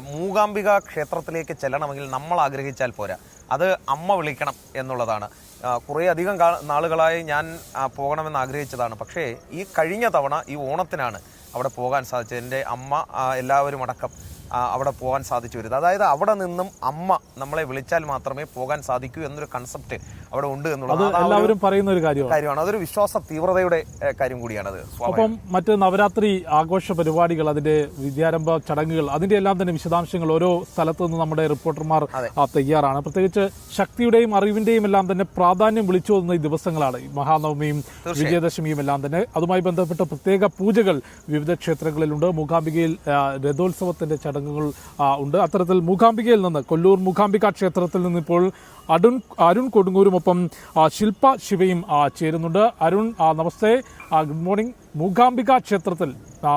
മൂകാംബിക ക്ഷേത്രത്തിലേക്ക് ചെല്ലണമെങ്കിൽ നമ്മൾ ആഗ്രഹിച്ചാൽ പോരാ. അത് അമ്മ വിളിക്കണം എന്നുള്ളതാണ്. കുറേ അധികം നാളുകളായി ഞാൻ പോകണമെന്ന് ആഗ്രഹിച്ചതാണ്. പക്ഷേ ഈ കഴിഞ്ഞ തവണ ഈ ഓണത്തിനാണ് അവിടെ പോകാൻ സാധിച്ചത്. എന്റെ അമ്മ എല്ലാവരും അടക്കം അവിടെ പോകാൻ സാധിച്ചു വരുന്നത്. അതായത് അവിടെ നിന്നും അമ്മ നമ്മളെ വിളിച്ചാൽ മാത്രമേ പോകാൻ സാധിക്കൂ എന്നൊരു കൺസെപ്റ്റ് അവിടെ ഉണ്ട് എന്നുള്ളത്. എല്ലാവരും പറയുന്ന ഒരു കാര്യമാണ്. അതൊരു വിശ്വാസ തീവ്രതയുടെ കാര്യം കൂടിയാണത്. അപ്പം മറ്റ് നവരാത്രി ആഘോഷ പരിപാടികൾ അതിന്റെ വിദ്യാരംഭ ചടങ്ങുകൾ അതിന്റെ എല്ലാം തന്നെ വിശദാംശങ്ങൾ ഓരോ സ്ഥലത്തു നിന്ന് നമ്മുടെ റിപ്പോർട്ടർമാർ. തയ്യാറാണ്. പ്രത്യേകിച്ച് ശക്തിയുടെയും അറിവിന്റെയും എല്ലാം തന്നെ പ്രാധാന്യം വിളിച്ചു വന്ന ഈ ദിവസങ്ങളാണ്. ഈ മഹാനവമിയും വിജയദശമിയും എല്ലാം തന്നെ. അതുമായി ബന്ധപ്പെട്ട പ്രത്യേക പൂജകൾ വിവിധ ക്ഷേത്രങ്ങളിലുണ്ട്. മൂകാംബികയിൽ രഥോത്സവത്തിന്റെ രഥോത്സവത്തിന്റെ ചടങ്ങുകൾ ഉണ്ട്. അത്തരത്തിൽ മൂകാംബികയിൽ നിന്ന് കൊല്ലൂർ മൂകാംബിക ക്ഷേത്രത്തിൽ നിന്ന് ഇപ്പോൾ അരുൺ കൊടുങ്ങൂരുമൊപ്പം ശില്പ ശിവയും ചേരുന്നുണ്ട്. അരുൺ നമസ്തേ. Good morning. മൂകാംബിക ക്ഷേത്രത്തിൽ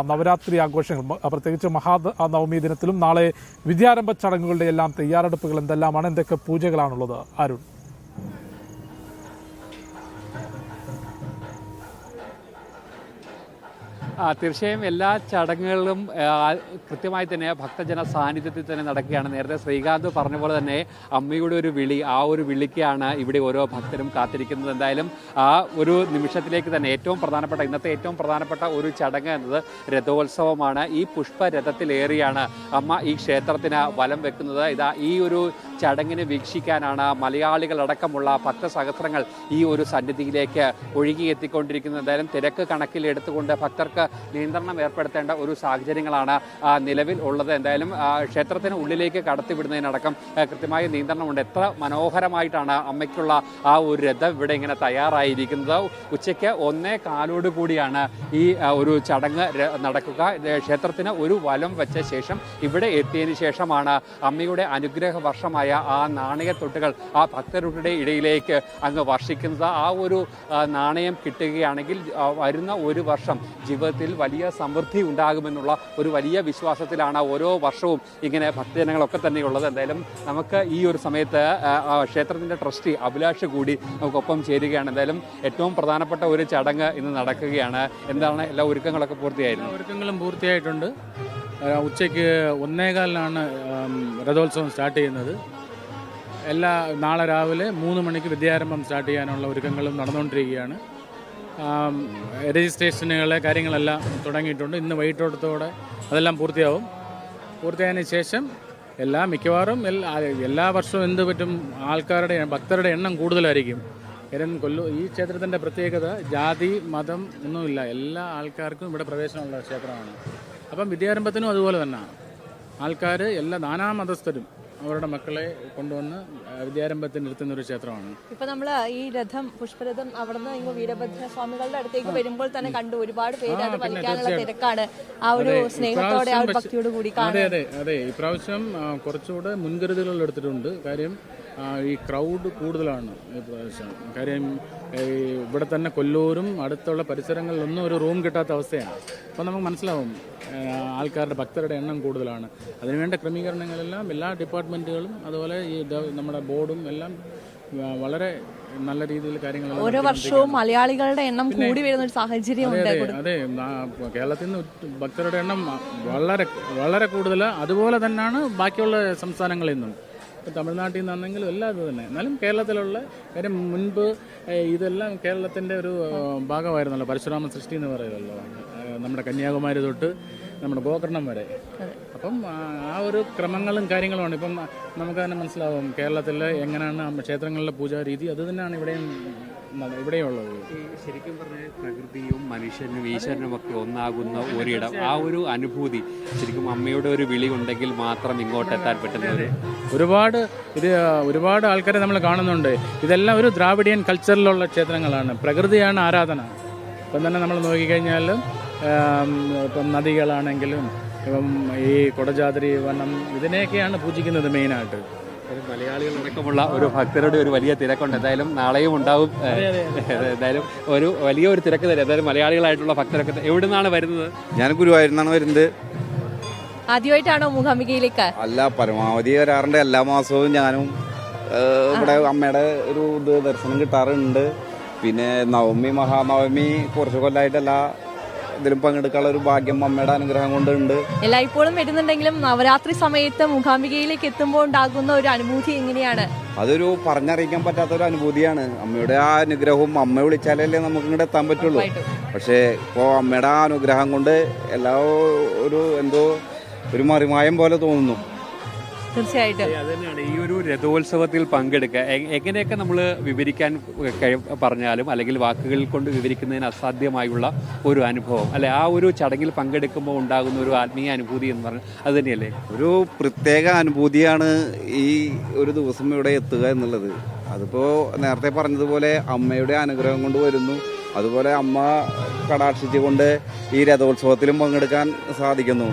നവരാത്രി ആഘോഷങ്ങൾ പ്രത്യേകിച്ച് മഹാ ആ, നവമി ദിനത്തിലും നാളെ വിദ്യാരംഭ ചടങ്ങുകളുടെ എല്ലാം തയ്യാറെടുപ്പുകൾ എന്തെല്ലാമാണ്? എന്തൊക്കെ പൂജകളാണുള്ളത്? അരുൺ. തീർച്ചയായും എല്ലാ ചടങ്ങുകളും കൃത്യമായി തന്നെ ഭക്തജന സാന്നിധ്യത്തിൽ തന്നെ നടക്കുകയാണ്. നേരത്തെ ശ്രീകാന്ത് പറഞ്ഞ പോലെ തന്നെ അമ്മയുടെ ഒരു വിളി ആ ഒരു വിളിക്കാണ് ഇവിടെ ഓരോ ഭക്തരും കാത്തിരിക്കുന്നത്. എന്തായാലും ആ ഒരു നിമിഷത്തിലേക്ക് തന്നെ ഏറ്റവും പ്രധാനപ്പെട്ട ഇന്നത്തെ ഏറ്റവും പ്രധാനപ്പെട്ട ഒരു ചടങ്ങ് എന്നത് രഥോത്സവമാണ്. ഈ പുഷ്പരഥത്തിലേറിയാണ് അമ്മ ഈ ക്ഷേത്രത്തിന് വലം വെക്കുന്നത്. ഇതാ ഈ ഒരു ചടങ്ങിനെ വീക്ഷിക്കാനാണ് മലയാളികളടക്കമുള്ള ഭക്തസഹസ്രങ്ങൾ ഈ ഒരു സന്നിധിയിലേക്ക് ഒഴുകിയെത്തിക്കൊണ്ടിരിക്കുന്നത്. എന്തായാലും തിരക്ക് കണക്കിലെടുത്തുകൊണ്ട് ഭക്തർക്ക് നിയന്ത്രണം ഏർപ്പെടുത്തേണ്ട ഒരു സാഹചര്യങ്ങളാണ് നിലവിൽ ഉള്ളത്. എന്തായാലും ക്ഷേത്രത്തിന് ഉള്ളിലേക്ക് കടത്തിവിടുന്നതിനടക്കം കൃത്യമായ നിയന്ത്രണമുണ്ട്. എത്ര മനോഹരമായിട്ടാണ് അമ്മയ്ക്കുള്ള ആ ഒരു രഥം ഇവിടെ ഇങ്ങനെ തയ്യാറായിരിക്കുന്നത്. ഉച്ചയ്ക്ക് ഒന്നേ കാലോട് കൂടിയാണ് ഈ ഒരു ചടങ്ങ് നടക്കുക. ക്ഷേത്രത്തിന് ഒരു വലം വെച്ച ശേഷം ഇവിടെ എത്തിയതിനു ശേഷമാണ് അമ്മയുടെ അനുഗ്രഹ വർഷമായ ആ നാണയത്തൊട്ടുകൾ ആ ഭക്തരുടെ ഇടയിലേക്ക് അങ്ങ് വർഷിക്കുന്നത്. ആ ഒരു നാണയം കിട്ടുകയാണെങ്കിൽ വരുന്ന ഒരു വർഷം ജീവിതത്തിൽ വലിയ സമൃദ്ധി ഉണ്ടാകുമെന്നുള്ള ഒരു വലിയ വിശ്വാസത്തിലാണ് ഓരോ വർഷവും ഇങ്ങനെ ഭക്തജനങ്ങളൊക്കെ തന്നെയുള്ളത്. എന്തായാലും നമുക്ക് ഈ ഒരു സമയത്ത് ക്ഷേത്രത്തിന്റെ ട്രസ്റ്റി അഭിലാഷ് കൂടി നമുക്കൊപ്പം ചേരുകയാണ്. എന്തായാലും ഏറ്റവും പ്രധാനപ്പെട്ട ഒരു ചടങ്ങ് ഇന്ന് നടക്കുകയാണ്. എന്താണ് എല്ലാ ഒരുക്കങ്ങളൊക്കെ പൂർത്തിയായിരുന്നു? ഒരുക്കങ്ങളും പൂർത്തിയായിട്ടുണ്ട്. ഉച്ചയ്ക്ക് ഒന്നേകാലിനാണ് രഥോത്സവം സ്റ്റാർട്ട് ചെയ്യുന്നത്. എല്ലാ നാളെ രാവിലെ മൂന്ന് മണിക്ക് വിദ്യാരംഭം സ്റ്റാർട്ട് ചെയ്യാനുള്ള ഒരുക്കങ്ങളും നടന്നുകൊണ്ടിരിക്കുകയാണ്. ആം, രജിസ്ട്രേഷനുകളെ കാര്യങ്ങളെല്ലാം തുടങ്ങിയിട്ടുണ്ട്. ഇന്ന് വൈകിട്ടോടത്തോടെ അതെല്ലാം പൂർത്തിയാവും. പൂർത്തിയായതിനു ശേഷം എല്ലാ മിക്കവാറും എല്ലാ എല്ലാ വർഷവും എന്ത് പറ്റും ആൾക്കാരുടെ ഭക്തരുടെ എണ്ണം കൂടുതലായിരിക്കും. കാര്യം കൊല്ലു ഈ ക്ഷേത്രത്തിന്റെ പ്രത്യേകത ജാതി മതം ഒന്നുമില്ല. എല്ലാ ആൾക്കാർക്കും ഇവിടെ പ്രവേശനമുള്ള ക്ഷേത്രമാണ്. അപ്പം വിദ്യാരംഭത്തിനും അതുപോലെ തന്നെ. ആൾക്കാർ എല്ലാ നാനാ മതസ്ഥരും അവരുടെ മക്കളെ കൊണ്ടുവന്ന് വിദ്യാരംഭത്തിന് നിർത്തുന്ന ഒരു ക്ഷേത്രമാണ്. ഇപ്പൊ നമ്മൾ ഈ രഥം പുഷ്പരഥം അവിടുന്ന് ഇങ്ങ് വീരഭദ്ര സ്വാമികളുടെ അടുത്തേക്ക് വരുമ്പോൾ തന്നെ കണ്ടു. ഒരുപാട് പേര് അത് വലിക്കാനുള്ള തിരക്കാണ്. ആ ഒരു സ്നേഹത്തോടെ ആ ഒരു ഭക്തിയോട് കൂടി അതെ അതെ അതെ. ഇപ്രാവശ്യം കുറച്ചുകൂടെ മുൻകരുതലുകൾ എടുത്തിട്ടുണ്ട്. കാര്യം ഈ ക്രൗഡ് കൂടുതലാണ് ഈ പ്രദേശം കാര്യം ഈ ഇവിടെ തന്നെ കൊല്ലൂരും അടുത്തുള്ള പരിസരങ്ങളിലൊന്നും ഒരു റൂം കിട്ടാത്ത അവസ്ഥയാണ്. അപ്പോൾ നമുക്ക് മനസ്സിലാവും ആൾക്കാരുടെ ഭക്തരുടെ എണ്ണം കൂടുതലാണ്. അതിനുവേണ്ട ക്രമീകരണങ്ങളെല്ലാം എല്ലാ ഡിപ്പാർട്ട്മെന്റുകളും അതുപോലെ ഈ നമ്മുടെ ബോർഡും എല്ലാം വളരെ നല്ല രീതിയിൽ കാര്യങ്ങൾ ഓരോ വർഷവും മലയാളികളുടെ എണ്ണം കൂടി വരുന്ന ഒരു സാഹചര്യം അതെ കേരളത്തിൽ നിന്ന് ഭക്തരുടെ എണ്ണം വളരെ വളരെ കൂടുതൽ അതുപോലെ തന്നെയാണ് ബാക്കിയുള്ള സംസ്ഥാനങ്ങളിൽ നിന്നും. തമിഴ്നാട്ടിൽ നിന്നാണെങ്കിലും എല്ലാം ഇത് തന്നെ. എന്നാലും കേരളത്തിലുള്ള കാര്യം മുൻപ് ഇതെല്ലാം കേരളത്തിന്റെ ഒരു ഭാഗമായിരുന്നല്ലോ. പരശുരാമ സൃഷ്ടി എന്ന് പറയുമല്ലോ. നമ്മുടെ കന്യാകുമാരി തൊട്ട് നമ്മുടെ ഗോകർണം വരെ. അപ്പം ആ ഒരു ക്രമങ്ങളും കാര്യങ്ങളുമാണ്. ഇപ്പം നമുക്ക് തന്നെ മനസ്സിലാവും കേരളത്തിൽ എങ്ങനെയാണ് ക്ഷേത്രങ്ങളിലെ പൂജാരീതി അത് തന്നെയാണ് ഇവിടെയും ഇവിടെയുള്ളത്? ശരിക്കും പറഞ്ഞാൽ പ്രകൃതിയും മനുഷ്യനും ഈശ്വരനും ഒക്കെ ഒന്നാകുന്ന ഒരിടം. ആ ഒരു അനുഭൂതി ശരിക്കും അമ്മയുടെ ഒരു വിളി ഉണ്ടെങ്കിൽ മാത്രം ഇങ്ങോട്ട് എത്താൻ പറ്റുന്നത്. ഒരു ഒരുപാട് ഇത് ഒരുപാട് ആൾക്കാരെ നമ്മൾ കാണുന്നുണ്ട്. ഇതെല്ലാം ഒരു ദ്രാവിഡിയൻ കൾച്ചറിലുള്ള ക്ഷേത്രങ്ങളാണ്. പ്രകൃതിയാണ് ആരാധന. ഇപ്പം തന്നെ നമ്മൾ നോക്കിക്കഴിഞ്ഞാൽ ഇപ്പം നദികളാണെങ്കിലും ഇപ്പം ഈ കൊടജാതിരി വനം ഇതിനെയൊക്കെയാണ് പൂജിക്കുന്നത് മെയിനായിട്ട് മലയാളികളടക്കമുള്ള ഒരു ഭക്തരുടെ ഒരു വലിയ തിരക്കുണ്ട്. എന്തായാലും നാളെയും ഉണ്ടാവും. എന്തായാലും ഒരു വലിയ ഒരു തിരക്ക് തരും എന്തായാലും മലയാളികളായിട്ടുള്ള ഭക്തരൊക്കെ എവിടെ നിന്നാണ് വരുന്നത്? ഞാൻ ഗുരുവായൂരിൽ വരുന്നത്. ആദ്യമായിട്ടാണോ മൂകാംബികയിലേക്ക്? അല്ല പരമാവധി വരാറുണ്ട്. എല്ലാ മാസവും ഞാനും ഇവിടെ അമ്മയുടെ ഒരു ഇത് ദർശനം കിട്ടാറുണ്ട്. പിന്നെ നവമി മഹാനവമി കുറച്ച് കൊല്ലായിട്ടല്ല ഇതിലും പങ്കെടുക്കാനുള്ള ഒരു ഭാഗ്യം അമ്മയുടെ അനുഗ്രഹം കൊണ്ടുണ്ട്. എല്ലായ്പ്പോഴും വരുന്നുണ്ടെങ്കിലും നവരാത്രി സമയത്ത് മൂകാംബികയിലേക്ക് എത്തുമ്പോൾ ഉണ്ടാകുന്ന ഒരു അനുഭൂതി എങ്ങനെയാണ്? അതൊരു പറഞ്ഞറിയിക്കാൻ പറ്റാത്ത ഒരു അനുഭൂതിയാണ്. അമ്മയുടെ ആ അനുഗ്രഹവും അമ്മ വിളിച്ചാലല്ലേ നമുക്ക് ഇങ്ങോട്ട് എത്താൻ പറ്റുള്ളൂ. പക്ഷേ ഇപ്പോൾ അമ്മയുടെ ആ അനുഗ്രഹം കൊണ്ട് എല്ലാ ഒരു എന്തോ ഒരു മറിമായം പോലെ തോന്നുന്നു. തീർച്ചയായിട്ടും. അത് ഈ ഒരു രഥോത്സവത്തിൽ പങ്കെടുക്കുക എങ്ങനെയൊക്കെ നമ്മൾ വിവരിക്കാൻ പറഞ്ഞാലും അല്ലെങ്കിൽ വാക്കുകൾ കൊണ്ട് വിവരിക്കുന്നതിന് അസാധ്യമായുള്ള ഒരു അനുഭവം അല്ലെ? ആ ഒരു ചടങ്ങിൽ പങ്കെടുക്കുമ്പോൾ ഉണ്ടാകുന്ന ഒരു ആത്മീയ അനുഭൂതി എന്ന് പറഞ്ഞാൽ അത് തന്നെയല്ലേ? ഒരു പ്രത്യേക അനുഭൂതിയാണ് ഈ ഒരു ദിവസം ഇവിടെ എത്തുക എന്നുള്ളത്. അതിപ്പോൾ നേരത്തെ പറഞ്ഞതുപോലെ അമ്മയുടെ അനുഗ്രഹം കൊണ്ട് വരുന്നു. അതുപോലെ അമ്മ കടാക്ഷിച്ചുകൊണ്ട് ഈ രഥോത്സവത്തിലും പങ്കെടുക്കാൻ സാധിക്കുന്നു.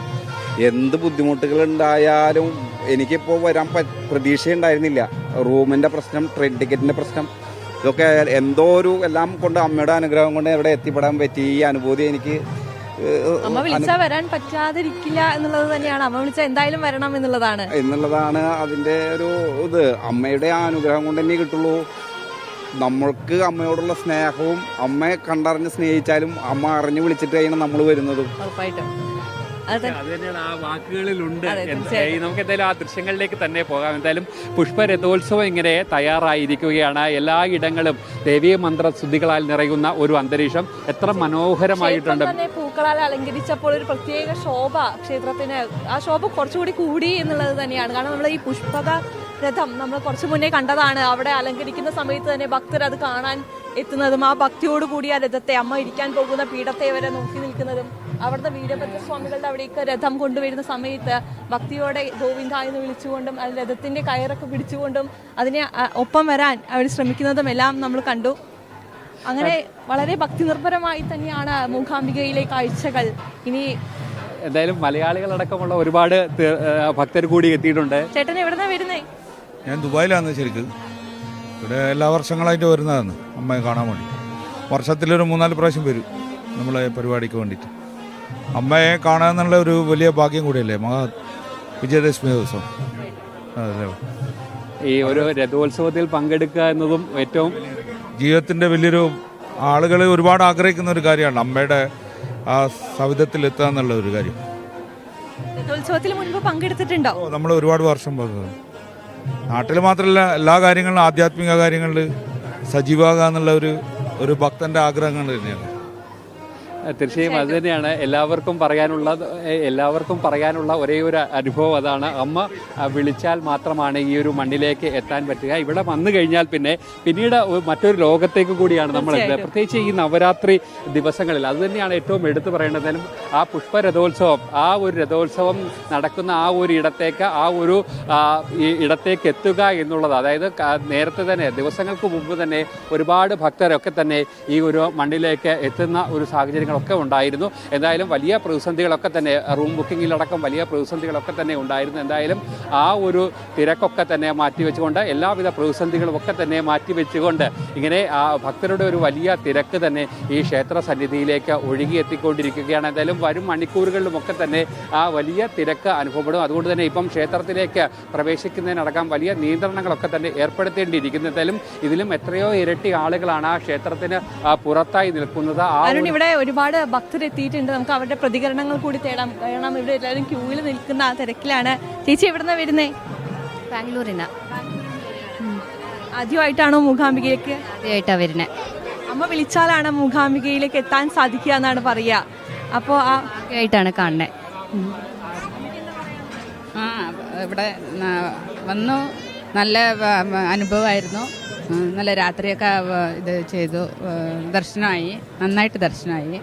എന്ത് ബുദ്ധിമുട്ടുകൾ ഉണ്ടായാലും എനിക്കിപ്പോൾ വരാൻ പ പ്രതീക്ഷയുണ്ടായിരുന്നില്ല. റൂമിന്റെ പ്രശ്നം ട്രെയിൻ ടിക്കറ്റിന്റെ പ്രശ്നം ഇതൊക്കെ എന്തോ ഒരു എല്ലാം കൊണ്ട് അമ്മയുടെ അനുഗ്രഹം കൊണ്ട് ഇവിടെ എത്തിപ്പെടാൻ പറ്റി. ഈ അനുഭൂതി എനിക്ക് അമ്മ വിളിച്ചാൽ വരാൻ പറ്റാതിരിക്കില്ല എന്നുള്ളത് തന്നെയാണ്. അമ്മ വിളിച്ചാൽ എന്തായാലും വരണം എന്നുള്ളതാണ്. എന്നുള്ളതാണ് അതിന്റെ ഒരു ഇത്. അമ്മയുടെ ആ അനുഗ്രഹം കൊണ്ട് തന്നെ കിട്ടുള്ളൂ. നമ്മൾക്ക് അമ്മയോടുള്ള സ്നേഹവും അമ്മയെ കണ്ടറിഞ്ഞ് സ്നേഹിച്ചാലും അമ്മ അറിഞ്ഞു വിളിച്ചിട്ട് കഴിഞ്ഞാൽ നമ്മൾ വരുന്നതും. ഉറപ്പായിട്ടും. അത്. തന്നെയാണ് ആ വാക്കുകളിലുണ്ട് നമുക്ക് എന്തായാലും ആ ദൃശ്യങ്ങളിലേക്ക് തന്നെ പോകാം. എന്തായാലും പുഷ്പരഥോത്സവം ഇങ്ങനെ തയ്യാറായിരിക്കുകയാണ്. എല്ലാ ഇടങ്ങളും ദേവീയ മന്ത്രസ്തുതികളാൽ നിറയുന്ന ഒരു അന്തരീക്ഷം. എത്ര മനോഹരമായിട്ടുണ്ട്. പൂക്കളാൽ അലങ്കരിച്ചപ്പോൾ ഒരു പ്രത്യേക ശോഭ ക്ഷേത്രത്തിന് ആ ശോഭ കുറച്ചുകൂടി കൂടി എന്നുള്ളത് തന്നെയാണ്. കാരണം നമ്മൾ ഈ പുഷ്പക രഥം നമ്മൾ കുറച്ചു മുന്നേ കണ്ടതാണ്. അവിടെ അലങ്കരിക്കുന്ന സമയത്ത് തന്നെ ഭക്തർ അത് കാണാൻ എത്തുന്നതും ആ ഭക്തിയോടുകൂടി ആ രഥത്തെ അമ്മ ഇരിക്കാൻ പോകുന്ന പീഠത്തെ വരെ നോക്കി നിൽക്കുന്നതും അവിടുത്തെ വീരഭദ്ര സ്വാമികളുടെ അവിടേക്ക് രഥം കൊണ്ടുവരുന്ന സമയത്ത് ഭക്തിയോടെ ഗോവിന്ദ എന്ന് വിളിച്ചുകൊണ്ടും അത് രഥത്തിന്റെ കയറൊക്കെ പിടിച്ചുകൊണ്ടും അതിനെ ഒപ്പം വരാൻ അവർ ശ്രമിക്കുന്നതും എല്ലാം നമ്മൾ കണ്ടു. അങ്ങനെ വളരെ ഭക്തി നിർഭരമായി തന്നെയാണ് മൂകാംബികയിലെ കാഴ്ചകൾ. ഇനി എന്തായാലും മലയാളികളടക്കമുള്ള ഒരുപാട് ഭക്തർ കൂടി എത്തിയിട്ടുണ്ട്. ചേട്ടൻ എവിടുന്നാ വരുന്നേ? ഞാൻ ദുബായിലാണ് ശരിക്കും. ഇവിടെ എല്ലാ വർഷങ്ങളായിട്ട് വരുന്നതാണ് അമ്മയെ കാണാൻ വേണ്ടി. വർഷത്തിലൊരു മൂന്നാൽ പ്രാവശ്യം വരും നമ്മളെ പരിപാടിക്ക് വേണ്ടിയിട്ട്. അമ്മയെ കാണുക എന്നുള്ള ഒരു വലിയ ഭാഗ്യം കൂടിയല്ലേ? മഹാ വിജയദശമി ദിവസം. അതെ. ഈ ഒരു രഥോത്സവത്തിൽ പങ്കെടുക്കുക എന്നതും ഏറ്റവും ജീവിതത്തിന്റെ വലിയൊരു ആളുകൾ ഒരുപാട് ആഗ്രഹിക്കുന്ന ഒരു കാര്യമാണ്. അമ്മയുടെ ആ സവിധത്തിൽ എത്തുക എന്നുള്ള ഒരു കാര്യം. രഥോത്സവത്തിൽ മുൻപ് പങ്കെടുത്തിട്ടുണ്ടോ? നമ്മൾ ഒരുപാട് വർഷം പോകുന്നത് നാട്ടിൽ മാത്രമല്ല എല്ലാ കാര്യങ്ങളിലും ആധ്യാത്മിക കാര്യങ്ങളിൽ സജീവാകുക എന്നുള്ള ഒരു ഒരു ഭക്തന്റെ ആഗ്രഹങ്ങൾ തന്നെയാണ്. തീർച്ചയായും അത് തന്നെയാണ്. എല്ലാവർക്കും പറയാനുള്ള എല്ലാവർക്കും പറയാനുള്ള ഒരേ ഒരു അനുഭവം അതാണ്. അമ്മ വിളിച്ചാൽ മാത്രമാണ് ഈ ഒരു മണ്ണിലേക്ക് എത്താൻ പറ്റുക. ഇവിടെ വന്നു കഴിഞ്ഞാൽ പിന്നെ പിന്നീട് മറ്റൊരു ലോകത്തേക്ക് കൂടിയാണ് നമ്മൾ എത്തുന്നത്. പ്രത്യേകിച്ച് ഈ നവരാത്രി ദിവസങ്ങളിൽ. അത് തന്നെയാണ് ഏറ്റവും എടുത്തു പറയേണ്ടത്. ആ പുഷ്പ രഥോത്സവം ആ ഒരു രഥോത്സവം നടക്കുന്ന ആ ഒരു ഇടത്തേക്ക് ആ ഒരു ഈ ഇടത്തേക്ക് എത്തുക എന്നുള്ളത്. അതായത് നേരത്തെ തന്നെ ദിവസങ്ങൾക്ക് മുമ്പ് തന്നെ ഒരുപാട് ഭക്തരൊക്കെ തന്നെ ഈ ഒരു മണ്ണിലേക്ക് എത്തുന്ന ഒരു സാഹചര്യങ്ങളൊക്കെ ഉണ്ടായിരുന്നു. എന്തായാലും വലിയ പ്രതിസന്ധികളൊക്കെ തന്നെ റൂം ബുക്കിങ്ങിലടക്കം വലിയ പ്രതിസന്ധികളൊക്കെ തന്നെ ഉണ്ടായിരുന്നു. എന്തായാലും ആ ഒരു തിരക്കൊക്കെ തന്നെ മാറ്റിവെച്ചുകൊണ്ട് എല്ലാവിധ പ്രതിസന്ധികളും ഒക്കെ തന്നെ മാറ്റിവെച്ചുകൊണ്ട് ഇങ്ങനെ ആ ഭക്തരുടെ ഒരു വലിയ തിരക്ക് തന്നെ ഈ ക്ഷേത്ര സന്നിധിയിലേക്ക് ഒഴുകിയെത്തിക്കൊണ്ടിരിക്കുകയാണ്. എന്തായാലും വരും മണിക്കൂറുകളിലുമൊക്കെ തന്നെ ആ വലിയ തിരക്ക് അനുഭവപ്പെടും. അതുകൊണ്ട് തന്നെ ഇപ്പം ക്ഷേത്രത്തിലേക്ക് പ്രവേശിക്കുന്നതിനടക്കം വലിയ നിയന്ത്രണങ്ങളൊക്കെ തന്നെ ഏർപ്പെടുത്തേണ്ടിയിരിക്കുന്നു. എന്തായാലും ഇതിലും എത്രയോ ഇരട്ടി ആളുകളാണ് ആ ക്ഷേത്രത്തിന് പുറത്തായി നിൽക്കുന്നത്. ആ ഇവിടെ ഒരുപാട് ഭക്തർ എത്തിയിട്ടുണ്ട്. നമുക്ക് അവരുടെ പ്രതികരണങ്ങൾ കൂടി തേടാം. കാരണം ഇവിടെ എല്ലാവരും ക്യൂവിൽ നിൽക്കുന്ന ആ തിരക്കിലാണ്. ചേച്ചി എവിടുന്നാ വരുന്നേ? ബാംഗ്ലൂരിനാ ആദ്യമായിട്ടാണോ മൂകാംബികയിലേക്ക്? ആദ്യമായിട്ടാണ് വരുന്നത് അമ്മ വിളിച്ചാലാണ് മൂകാംബികയിലേക്ക് എത്താൻ സാധിക്കുക എന്നാണ് പറയുക. അപ്പോൾ ആ ആദ്യമായിട്ടാണ് കാണുന്നത് ആ ഇവിടെ വന്നു. നല്ല അനുഭവമായിരുന്നു. നല്ല രാത്രിയൊക്കെ ഇത് ചെയ്തു ദർശനമായി നന്നായിട്ട് ദർശനമായി.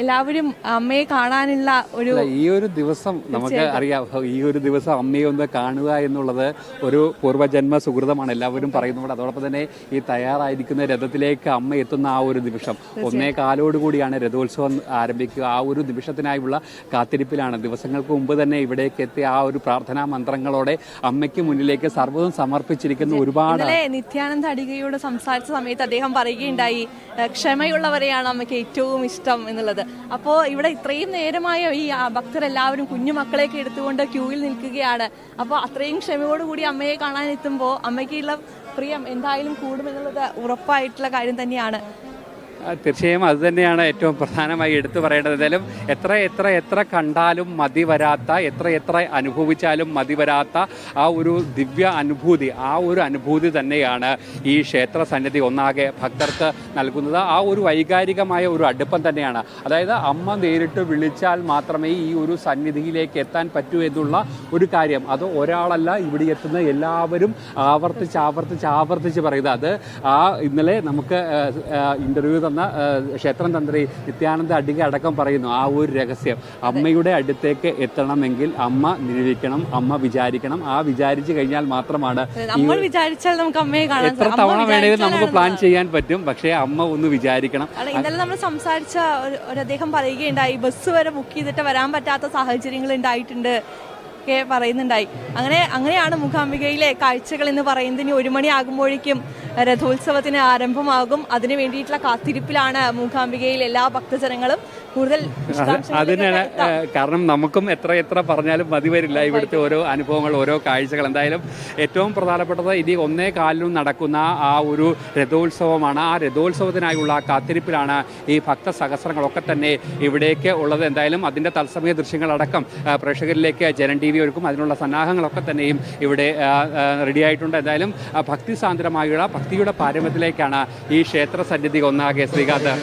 എല്ലാവരും അമ്മയെ കാണാനുള്ള ഒരു ഈ ഒരു ദിവസം നമുക്ക് അറിയാം. ഈ ഒരു ദിവസം അമ്മയെ ഒന്ന് കാണുക എന്നുള്ളത് ഒരു പൂർവജന്മ സുഹൃതമാണ്. എല്ലാവരും പറയുന്നുണ്ട്. അതോടൊപ്പം തന്നെ ഈ തയ്യാറായിരിക്കുന്ന രഥത്തിലേക്ക് അമ്മ എത്തുന്ന ആ ഒരു നിമിഷം. ഒന്നേ കാലോടുകൂടിയാണ് രഥോത്സവം ആരംഭിക്കുക. ആ ഒരു നിമിഷത്തിനായുള്ള കാത്തിരിപ്പിലാണ്. ദിവസങ്ങൾക്ക് മുമ്പ് തന്നെ ഇവിടേക്ക് എത്തിയ ആ ഒരു പ്രാർത്ഥനാ മന്ത്രങ്ങളോടെ അമ്മയ്ക്ക് മുന്നിലേക്ക് സർവതും സമർപ്പിച്ചിരിക്കുന്ന ഒരുപാട് നിത്യാനന്ദ അടികയോട് സംസാരിച്ച സമയത്ത് അദ്ദേഹം പറയുകയുണ്ടായി "ഏഹ് ക്ഷമയുള്ളവരെയാണ് അമ്മയ്ക്ക് ഏറ്റവും ഇഷ്ടം എന്നുള്ളത്. അപ്പോൾ ഇവിടെ ഇത്രയും നേരമായ ഈ ഭക്തരെല്ലാവരും കുഞ്ഞു മക്കളെയൊക്കെ എടുത്തുകൊണ്ട് ക്യൂവിൽ നിൽക്കുകയാണ്. അപ്പോൾ അത്രയും ക്ഷമയോടുകൂടി അമ്മയെ കാണാൻ എത്തുമ്പോൾ അമ്മയ്ക്കുള്ള പ്രിയം എന്തായാലും കൂടുമെന്നുള്ളത് ഉറപ്പായിട്ടുള്ള കാര്യം തന്നെയാണ്. തീർച്ചയായും അത് തന്നെയാണ് ഏറ്റവും പ്രധാനമായി എടുത്തു പറയേണ്ടത്. എന്തായാലും എത്ര എത്ര എത്ര കണ്ടാലും മതി വരാത്ത എത്ര എത്ര അനുഭവിച്ചാലും മതി വരാത്ത ആ ഒരു ദിവ്യ അനുഭൂതി ആ ഒരു അനുഭൂതി തന്നെയാണ് ഈ ക്ഷേത്ര സന്നിധി ഒന്നാകെ ഭക്തർക്ക് നൽകുന്നത്. ആ ഒരു വൈകാരികമായ ഒരു അടുപ്പം തന്നെയാണ്. അതായത് അമ്മ നേരിട്ട് വിളിച്ചാൽ മാത്രമേ ഈ ഒരു സന്നിധിയിലേക്ക് എത്താൻ പറ്റൂ എന്നുള്ള ഒരു കാര്യം. അത് ഒരാളല്ല ഇവിടെ എത്തുന്ന എല്ലാവരും ആവർത്തിച്ച് ആവർത്തിച്ച് ആവർത്തിച്ച് പറയുന്നത്. അത് ആ ഇന്നലെ നമുക്ക് ഇന്റർവ്യൂ തന്ന ക്ഷേത്രം തന്ത്രി നിത്യാനന്ദ അടിക അടക്കം പറയുന്നു ആ ഒരു രഹസ്യം. അമ്മയുടെ അടുത്തേക്ക് എത്തണമെങ്കിൽ അമ്മ നിരൂപിക്കണം അമ്മ വിചാരിക്കണം. ആ വിചാരിച്ചു കഴിഞ്ഞാൽ മാത്രമാണ് നമ്മൾ വിചാരിച്ചാൽ നമുക്ക് അമ്മയെ കാണാൻ എത്ര തവണ വേണമെങ്കിലും നമുക്ക് പ്ലാൻ ചെയ്യാൻ പറ്റും. പക്ഷേ അമ്മ ഒന്ന് വിചാരിക്കണം. ഇന്നലെ നമ്മൾ സംസാരിച്ച ഒരു അദ്ദേഹം പറയുകയുണ്ടായി ബസ് വരെ ബുക്ക് ചെയ്തിട്ട് വരാൻ പറ്റാത്ത സാഹചര്യങ്ങൾ ഉണ്ടായിട്ടുണ്ട്. ഒക്കെ പറയുന്നുണ്ടായി. അങ്ങനെ അങ്ങനെയാണ് മുഖാംബികയിലെ കാഴ്ചകൾ എന്ന് പറയുന്നത്. ഇനി ഒരു മണിയാകുമ്പോഴേക്കും രഥോത്സവത്തിന് ആരംഭമാകും. അതിനു വേണ്ടിയിട്ടുള്ള കാത്തിരിപ്പിലാണ് മൂകാംബികയിൽ എല്ലാ ഭക്തജനങ്ങളും കൂടുതൽ അതിനാണ് കാരണം നമുക്കും എത്ര എത്ര പറഞ്ഞാലും മതി വരില്ല. ഇവിടുത്തെ ഓരോ അനുഭവങ്ങൾ ഓരോ കാഴ്ചകൾ. എന്തായാലും ഏറ്റവും പ്രധാനപ്പെട്ടത് ഇനി ഒന്നേ കാലിലും നടക്കുന്ന ആ ഒരു രഥോത്സവമാണ്. ആ രഥോത്സവത്തിനായുള്ള കാത്തിരിപ്പിലാണ് ഈ ഭക്ത സഹസ്രങ്ങളൊക്കെ തന്നെ ഇവിടേക്ക് ഉള്ളത്. എന്തായാലും അതിന്റെ തത്സമയ ദൃശ്യങ്ങളടക്കം പ്രേക്ഷകരിലേക്ക് ജനൻ ടി വി ഒരുക്കും അതിനുള്ള സന്നാഹങ്ങളൊക്കെ തന്നെയും ഇവിടെ റെഡി ആയിട്ടുണ്ട് എന്തായാലും ഭക്തി സാന്ദ്രമായുള്ള ഭക്തിയുടെ പാരമ്യത്തിലേക്കാണ് ഈ ക്ഷേത്ര സന്നിധി ഒന്നാകെ ശ്രീകാന്ത്.